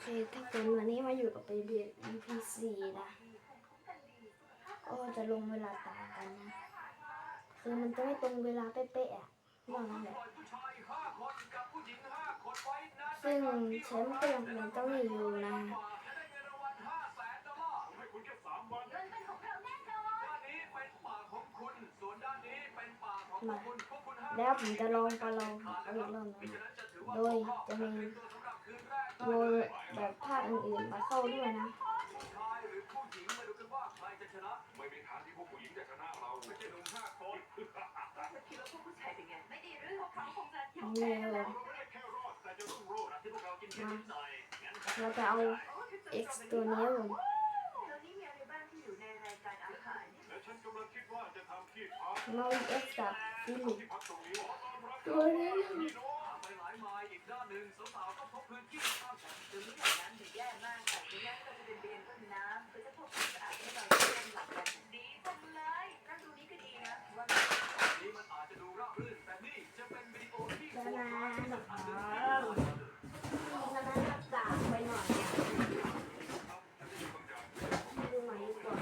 เคถ้าคนวันนี้มาอยู่กับไปเบียด EP สี่นะก็จะลงเวลาต่างกันนะ คือมันจะไม่ตรงเวลาเป๊ะๆอะว่างั้นแหละซึ่งแชมป์ก็ยังเป็นต้องมีอยู่นะมาแล้วผมจะลองประลองเอาอีกรอบนึงโดยจะมี โดยแบบภาคอื่นๆมาเข้าด้วยนะไม่มีทางที่พวกผู้หญิงจะชนะเราไม่ใช่หนุ่มห้าคนนี่เลยแค่รอดแต่จะต้องรอดที่พวกเรากินมาเราจะเอา X ตัวนี้ผมและฉันกำลังคิดว่าจะทำที่พักมา X กับฟิลิปที่พักตรงนี้ตัวนี้ ไปหลายไมล์อีกด้านหนึ่งสาวๆต้องพบพื้นที่ข้ามแสงนี้มันอาจจะดูราบรื่นแต่นี่จะเป็นวิดีโอที่ จะนานหรอกครับจะนานรักษาไปหน่อยอะดูใหม่ดีกว่า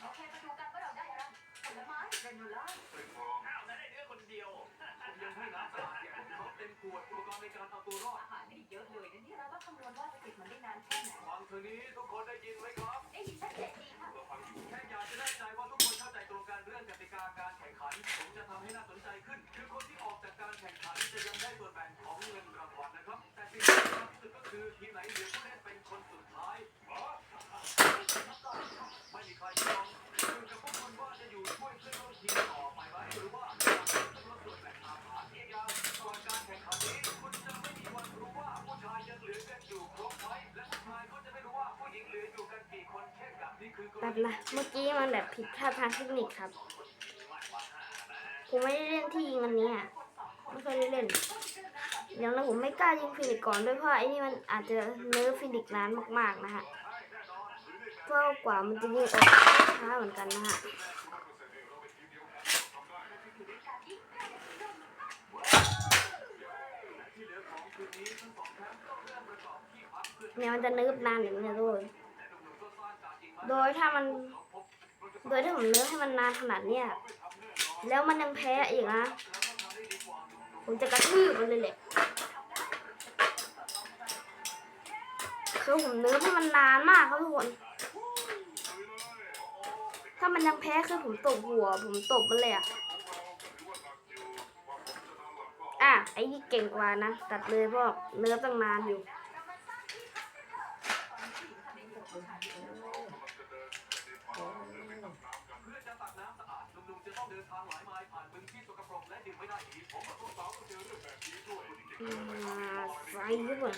อ้าวนั่นได้เนื้อคนเดียวผมยังให้น้ำสะอาดเนี่ยผมเขาเต็ม ขวดอุปกรณ์ในการเอาตัวรอดฟังทางนี้ทุกคนได้ยินไหมครับเราฟังอยู่แค่อยากจะแน่ใจว่าทุกคนเข้าใจตรงกันเรื่องกติกาการแข่งขัน ผมจะทำให้น่าสนใจขึ้น คือคนที่ออกจากการแข่งขันจะยังได้ส่วนแบ่งของเงินรางวัลนะครับ แต่สิ่งที่สำคัญที่สุดก็คือทีมไหนเหลือ แป๊บนะเมื่อกี้มันแบบผิดพลาดทางเทคนิคครับ ผมไม่ได้เล่นที่ยิงอันนี้อะไม่เคยได้เล่นอย่างนั้นผมไม่กล้ายิงฟินิกก่อนด้วยเพราะไอ้นี่มันอาจจะเนื้อฟินิกนานมากๆนะฮะเพราะกว่ามันจะยิงออกช้าเหมือนกันนะฮะเนี่ยมันจะเนิร์ฟนานอย่างนี้ด้วย โดยถ้ามัน โดยถ้าผมเนิร์ฟให้มันนานขนาดเนี้ยแล้วมันยังแพ้อีกนะผมจะกระทืบมันเลยแหละคือผมเนิร์ฟให้มันนานมากครับทุกคน ถ้ามันยังแพ้คือผมตบหัว ผมตบมันเลยอะอะ ไอ้นี่เก่งกว่านะ ตัดเลยเพราะเนิร์ฟตั้งนานอยู่ เพื่อจะตักน้ำสะอาดหนุ่มๆจะต้องเดินทางหลายไมล์ผ่านบึงที่สกปรกและดื่มไม่ได้อีกผมกับพวกสาวก็เจอเรื่องแบบนี้ด้วยมาไฟด้วย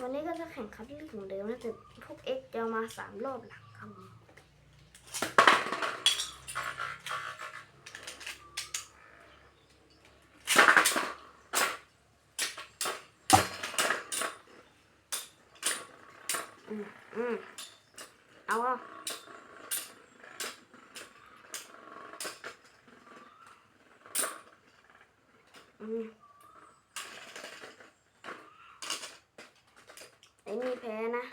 วันนี้ก็จะแข่งคัดเลือกเหมืองเดิมนะแต่พวกเอ็กจะมาสามรอบหลังครับ อืมอืมเอาอะอืมไอ้นี่แพ้นะ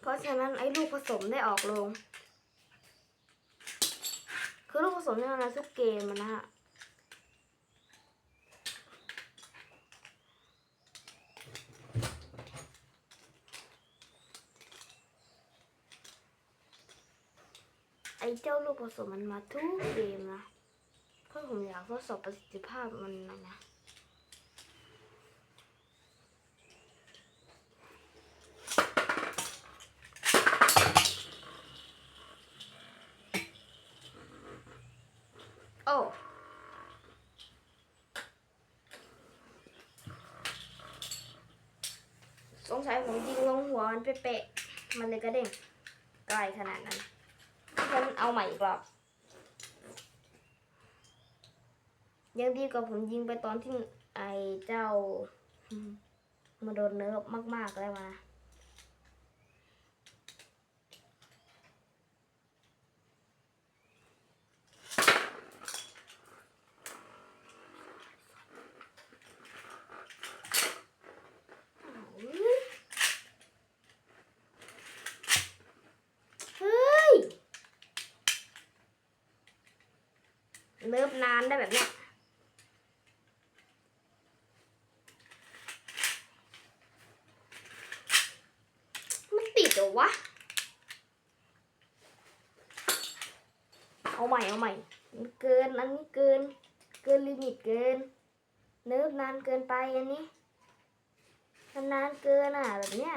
เพราะฉะนั้นไอ้ลูกผสมได้ออกลง คือลูกผสมเนี่ยนทุกเกมนะฮะไอเจ้าลูกผสมมันมาทุกเกมนะเพราะผมอยากทดสอบประสิทธิภาพมันนะนะ โอ้ สงสัยผมยิงลงหัวมันเป๊ะๆมันเลยกระเด้งไกลขนาดนั้นฉันเอาใหม่อีกรอบยังดีกว่าผมยิงไปตอนที่ไอ้เจ้ามาโดนเนิร์ฟมากๆแล้วมา เนิบนานได้แบบเนี้ยมันติดเหรอวะ เอาใหม่เอาใหม่มันเกินอันนี้เกิน เกินลิมิตเกิน เนิบนานเกินไปอันนี้มันนานเกินอะแบบเนี้ย